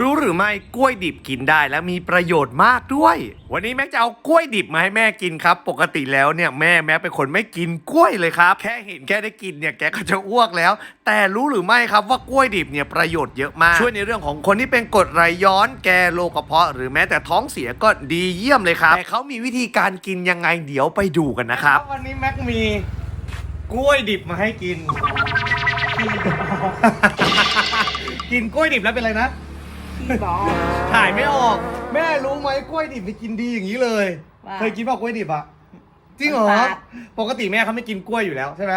รู้หรือไม่กล้วยดิบกินได้และมีประโยชน์มากด้วย วันนี้แม็กจะเอากล้วยดิบมาให้แม่กินครับ ปกติแล้วเนี่ยแม่แม็กเป็นคนไม่กินกล้วยเลยครับ แค่เห็นแค่ได้กินเนี่ยแกก็จะอ้วกแล้ว แต่รู้หรือไม่ครับว่ากล้วยดิบเนี่ยประโยชน์เยอะมาก ช่วยในเรื่องของคนที่เป็นกรดไหลย้อน แก้โรคกระเพาะ หรือแม้แต่ท้องเสียก็ดีเยี่ยมเลยครับแต่เขามีวิธีการกินยังไงเดี๋ยวไปดูกันนะครับ วันนี้แม็กมีกล้วยดิบมาให้กิน กินกล้วยดิบแล้วเป็นไรนะ พี่บอกถ่ายไม่ออก แม่รู้ไหมกล้วยดิบไปกินดีอย่างนี้เลย ว่าเคยกินเปล่ากล้วยดิบอะจริงเหรอ มันฝาด ปกติแม่เขาไม่กินกล้วยอยู่แล้วใช่ไหม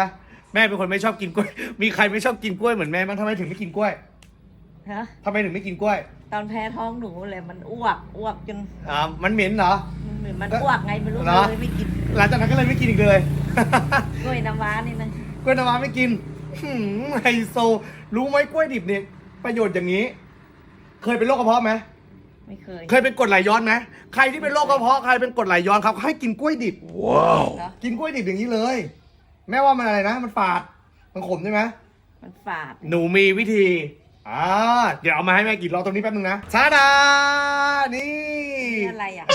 แม่เป็นคนไม่ชอบกินกล้วย มีใครไม่ชอบกินกล้วยเหมือนแม่บ้างทำไมถึงไม่กินกล้วยฮะทำไมถึงไม่กินกล้วยตอนแพ้ท้องหนูเลยมันอ้วกอ้วกจนอ่ามันเหม็นเหรอ มันเหมือนมันอ้วกไงไม่รู้เหรอ เลยไม่กินหลังจากนั้นก็เลยไม่กินอีกเลย กล้วยน้ำว้านี่นะกล้วยน้ำว้าไม่กินหืมไฮโซ รู้ไหมกล้วยดิบเนี่ยประโยชน์อย่างนี้ เคยเป็นโรคกระเพาะไหมไม่เคยเคยเป็นกรดไหลย้อนไหมใครที่เป็นโรคกระเพาะใครเป็นกรดไหลย้อนครับให้กินกล้วยดิบเหรอกินกล้วยดิบอย่างนี้เลย แม่ว่ามันอะไรนะ มันฝาด มันขมใช่ไหม มันฝาด หนูมีวิธี อ่า เดี๋ยวเอามาให้แม่กินรอตรงนี้แป๊บนึงนะชาดา นี่ นี่อะไรอะ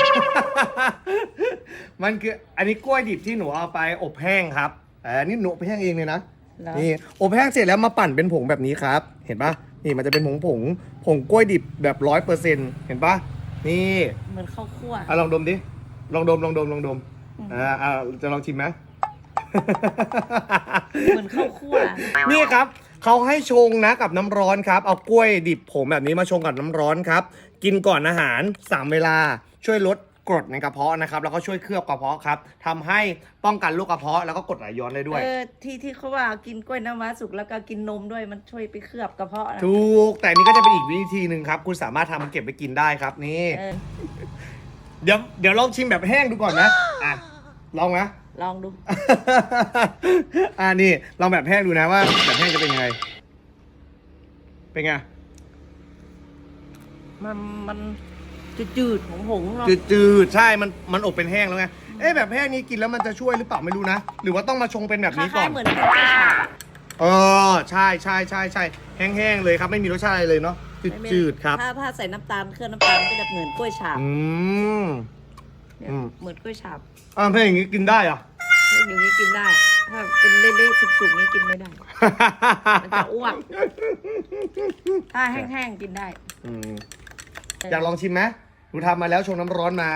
มันคือ อันนี้กล้วยดิบที่หนูเอาไปอบแห้งครับแต่อันนี้หนูอบแห้งเองเลยนะ เหรอ นี่ อบแห้งเสร็จแล้วมาปั่นเป็นผงแบบนี้ครับ เห็นปะ นี่มันจะเป็นผงผงผงกล้วยดิบแบบร้อยเปอร์เซ็นต์เห็นปะนี่เหมือนข้าวคั่วอะลองดมดิลองดมลองดมลองดมอืมอ่าอ่าจะลองชิมไหมเหมือนข้าวคั่วนี่ครับเขาให้ชงนะกับน้ำร้อนครับ เอากล้วยดิบผงแบบนี้มาชงกับน้ำร้อนครับ กินก่อนอาหาร 3 เวลาช่วยลด กรดในกระเพาะนะครับ แล้วก็ช่วยเคลือบกระเพาะครับทำให้ป้องกันโรคกระเพาะแล้วก็กรดไหลย้อนได้ด้วย เออที่ที่เขาว่ากินกล้วยน้ำว้าสุกแล้วก็กินนมด้วยมันช่วยไปเคลือบกระเพาะนะถูก แต่อันนี้ก็จะเป็นอีกวิธีหนึ่งครับ คุณสามารถทำเก็บไปกินได้ครับนี่ เออเดี๋ยวเดี๋ยวลองชิมแบบแห้งดูก่อนนะ อะ ลองนะ ลองดู อ่านี่ ลองแบบแห้งดูนะว่า แบบแห้งจะเป็นยังไง เป็นไง มันมัน จืดๆของผงๆเนาะ จืดๆใช่มันมันอบเป็นแห้งแล้วไงเอ๊ะแบบแห้งนี้กินแล้วมันจะช่วยหรือเปล่าไม่รู้นะ หรือว่าต้องมาชงเป็นแบบคนี้ก่ล้าอยน ๆเหมือนกล้วยฉาบอะเออใช่ใช่ใช่ใช่แห้งๆเลยครับ ไม่มีรสชาติอะไรเลยเนาะไม่ไม่จืดๆครับ ถ้าถ้าใส่น้ำตาลเครื่องน้ำตาลก็จะเหมือนกล้วยฉาบอืม เนี่ยอืม เหมือนกล้วยฉาบอ่าถ้าอย่างนี้กินได้เหรอ อย่างนี้กินได้ ถ้าเป็นเละๆสุกๆนี้กินไม่ได้ มันจะอ้วก ถ้าแห้งๆกินได้ อืมอยากลองชิมไหม หนูทำมาแล้วชงน้ำร้อนมา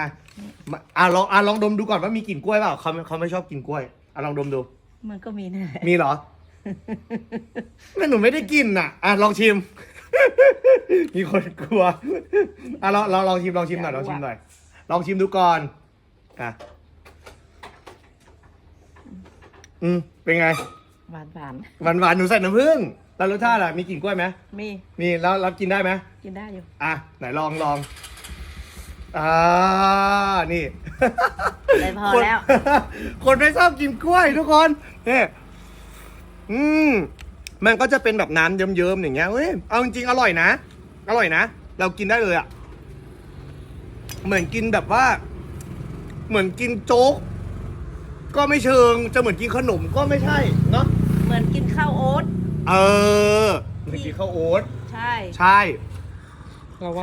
มาอะลองอะลองดมดูก่อนว่ามีกลิ่นกล้วยเปล่าเขาเขาไม่ชอบกินกล้วยอะลองดมดู มันก็มีแน่มีเหรอแม่หนูไม่ได้กินอะ อะลองชิม มีคนกลัว อะลองลองลองชิมลองชิมหน่อยลองชิมหน่อย ลองชิมดูก่อน อะ อืม เป็นไง หวานหวานหวานๆหนูใส่น้ำผึ้งแล้วรสชาติอะ มีกลิ่นกล้วยไหมๆมีมีแล้วรับกินได้ไหมกินได้อยู่ อะไหนลองลอง อ่า นี่ได้พอคนแล้ว คนไม่ชอบกินกล้วยทุกคนเนี่ยอืม มันก็จะเป็นแบบน้ำเยิ้มๆอย่างเงี้ยเฮ้ย เอาจริงๆอร่อยนะ อร่อยนะ เรากินได้เลยอะ่ะ เหมือนกินแบบว่า เหมือนกินโจ๊ก ก็ไม่เชิง จะเหมือนกินขนมก็ไม่ใช่ เนาะ เหมือนกินข้าวโอ๊ต เออเหมือนกินข้าวโอ๊ต ใช่ ใช่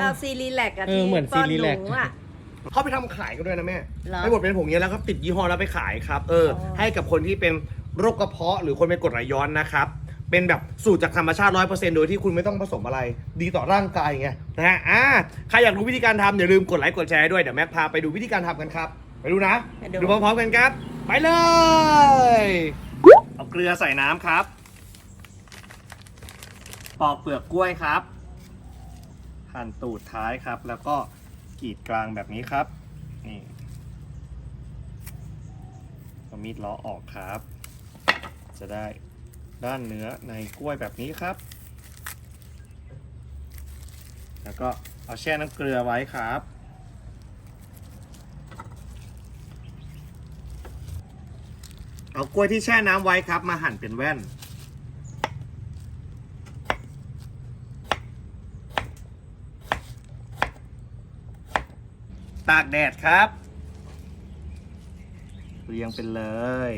ข้าวซีรีแลกอะเออที่เหมือนป้อนซีรีหแลกนูอะ เขาไปทำขายกันด้วยนะแม่เหรอให้บดเป็นผงเนี้ยแล้วก็ติดยี่ห้อแล้วไปขายครับ เออ อ๋อ ให้กับคนที่เป็นโรคกระเพาะหรือคนเป็นกรดไหลย้อนนะครับ เป็นแบบสูตรจากธรรมชาติร้อยเปอร์เซ็นต์โดยที่คุณไม่ต้องผสมอะไร ดีต่อร่างกายไงนะฮะอ่าใครอยากรู้วิธีการทำอย่าลืมกดไลค์กดแชร์ด้วยเดี๋ยวแม็กพาไปดูวิธีการทำกันครับ ไปดูนะไปดูดู พร้อมๆกันครับ ไปเลย เอาเกลือใส่น้ำครับ ปอกเปลือกกล้วยครับ หั่นตูดท้ายครับ แล้วก็กรีดกลางแบบนี้ครับนี่เอามีดล้อออกครับ จะได้ด้านเนื้อในกล้วยแบบนี้ครับ แล้วก็เอาแช่น้ำเกลือไว้ครับ เอากล้วยที่แช่น้ำไว้ครับ มาหั่นเป็นแว่น ตากแดดครับ เรียงเป็นเลย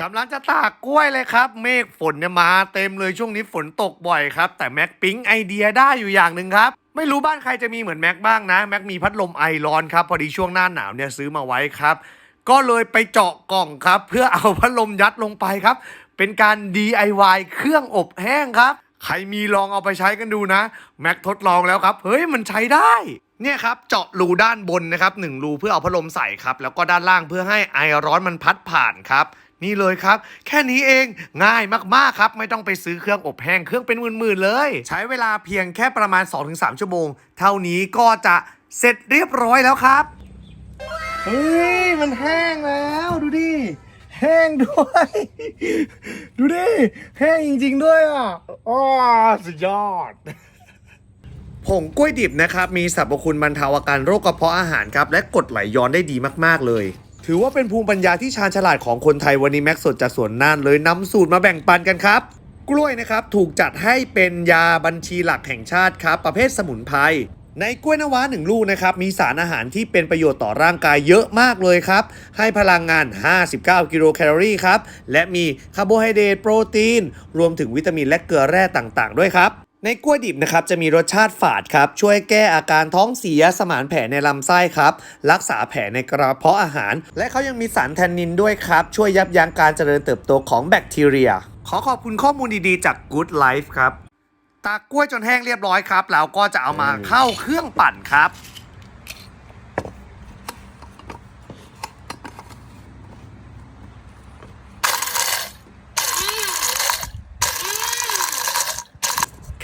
กำลังจะตากกล้วยเลยครับ เมฆฝนเนี่ยมาเต็มเลยช่วงนี้ฝนตกบ่อยครับ แต่แม็กปิ๊งไอเดียได้อยู่อย่างหนึ่งครับ ไม่รู้บ้านใครจะมีเหมือนแม็กบ้างนะ แม็กมีพัดลมไอร้อนครับ พอดีช่วงหน้าหนาวเนี่ยซื้อมาไว้ครับ ก็เลยไปเจาะกล่องครับ เพื่อเอาพัดลมยัดลงไปครับ เป็นการ DIY เครื่องอบแห้งครับ ใครมีลองเอาไปใช้กันดูนะ แม็กทดลองแล้วครับ เฮ้ยมันใช้ได้เนี่ยครับเจาะรูด้านบนนะครับหนึ่งรูเพื่อเอาพัดลมใส่ครับ แล้วก็ด้านล่างเพื่อให้ไอร้อนมันพัดผ่านครับ นี่เลยครับ แค่นี้เองง่ายมากๆครับ ไม่ต้องไปซื้อเครื่องอบแห้งเครื่องเป็นหมื่นๆเลย ใช้เวลาเพียงแค่ประมาณ 2-3 ชั่วโมง เท่านี้ก็จะเสร็จเรียบร้อยแล้วครับเฮ้ยมันแห้งแล้วดูดิ แห้งด้วย ดูดิ แห้งจริง ๆ ด้วยอะอ้อสุดยอดผงกล้วยดิบนะครับ มีสรรพคุณบรรเทาอาการโรคกระเพาะอาหารครับ และกรดไหลย้อนได้ดีมาก ๆ เลย ถือว่าเป็นภูมิปัญญาที่ชาญฉลาดของคนไทยวันนี้แม็กซ์สดจากสวนน่านเลยนำสูตรมาแบ่งปันกันครับ กล้วยนะครับ ถูกจัดให้เป็นยาบัญชีหลักแห่งชาติครับ ประเภทสมุนไพร ในกล้วยน้ำว้าหนึ่งลูกนะครับมีสารอาหารที่เป็นประโยชน์ต่อร่างกายเยอะมากเลยครับ ให้พลังงาน 59 กิโลแคลอรี่ครับ และมีคาร์โบไฮเดรตโปรตีน รวมถึงวิตามินและเกลือแร่ต่างๆ ด้วยครับในกล้วยดิบนะครับจะมีรสชาติฝาดครับ ช่วยแก้อาการท้องเสียสมานแผลในลำไส้ครับ รักษาแผลในกระเพาะอาหาร และเขายังมีสารแทนนินด้วยครับ ช่วยยับยั้งการเจริญเติบโตของแบคทีเรีย ขอขอบคุณข้อมูลดีๆจาก Good Life ครับ ตากกล้วยจนแห้งเรียบร้อยครับ แล้วก็จะเอามาเข้าเครื่องปั่นครับ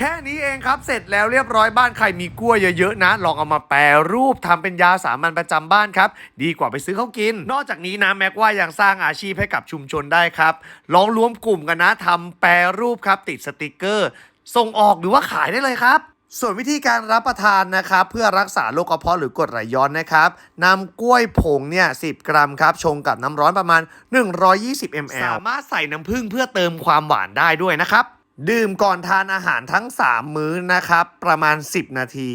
แค่นี้เองครับเสร็จแล้วเรียบร้อยบ้านใครมีกล้วยเยอะๆนะ ลองเอามาแปรรูปทำเป็นยาสามัญประจำบ้านครับ ดีกว่าไปซื้อเขากิน นอกจากนี้นะแม็กว่ายังสร้างอาชีพให้กับชุมชนได้ครับ ลองรวมกลุ่มกันนะทำแปรรูปครับติดสติกเกอร์ ส่งออกหรือว่าขายได้เลยครับ ส่วนวิธีการรับประทานนะครับ เพื่อรักษาโรคกระเพาะหรือกรดไหลย้อนนะครับนำกล้วยผงเนี่ย10 กรัมครับ ชงกับน้ำร้อนประมาณ 120 ml สามารถใส่น้ำผึ้งเพื่อเติมความหวานได้ด้วยนะครับ ดื่มก่อนทานอาหารทั้ง 3 มื้อนะครับ ประมาณ 10 นาที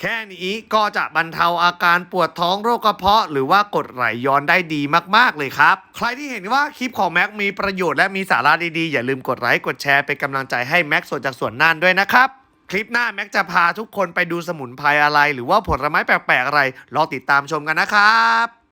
แค่นี้ก็จะบรรเทาอาการปวดท้องโรคกระเพาะ หรือว่ากดไหลย้อนได้ดีมากๆเลยครับ ใครที่เห็นว่าคลิปของแม็กมีประโยชน์และมีสาระดีๆ อย่าลืมกดไลค์กดแชร์เป็นกำลังใจให้แม็กสดจากสวนน่านด้วยนะครับคลิปหน้าแม็กจะพาทุกคนไปดูสมุนไพรอะไร หรือว่าผลไม้แปลกๆอะไรรอติดตามชมกันนะครับ